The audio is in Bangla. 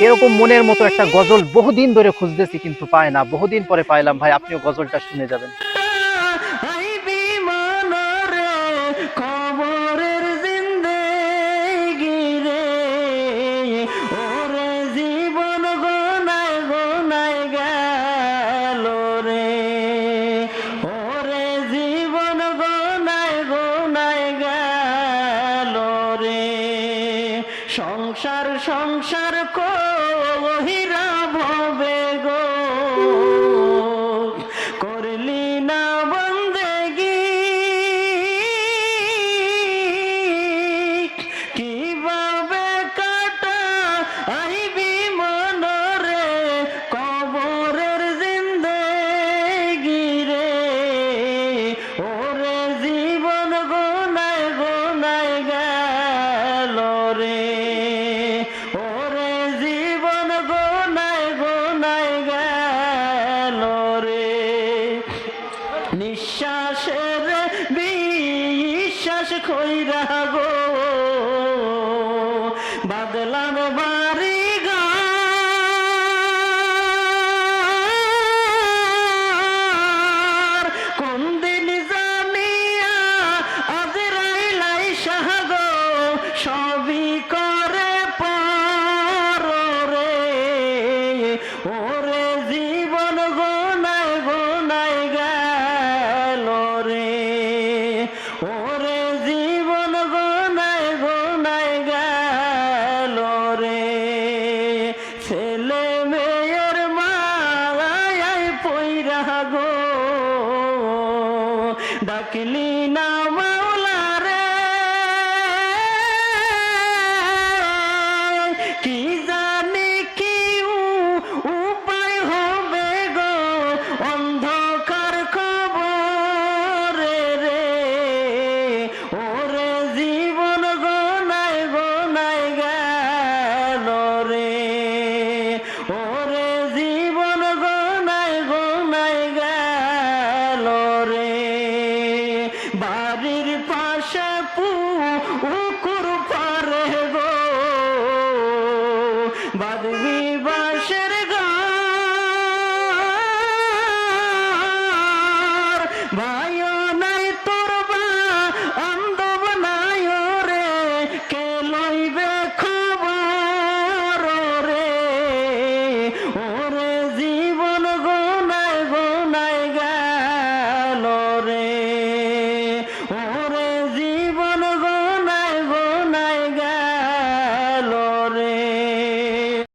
এরকম মনের মতো একটা গজল বহুদিন ধরে খুঁজতেছি কিন্তু পায় না। বহুদিন পরে পাইলাম। ভাই, আপনিও গজলটা শুনে যাবেন। সংসার সংসার কহিরা ভবে গো। করলি না বন্দেগি। কীভাবে কাটা আইবি মনরে, কবরের জিন্দেগি রে। ওরে জীবন গোনায় গোনায় গেল রে। খৈরা গো বাদলাম বাড়ি ডাকলি না মাওলা রে। কি জানি কি উপায় হবে গো অন্ধকার খবর রে। ওরে জীবন গোনায় গোনায় গেল রে। ওরে জীবন গোনায় গোনায় গেল রে। ooh.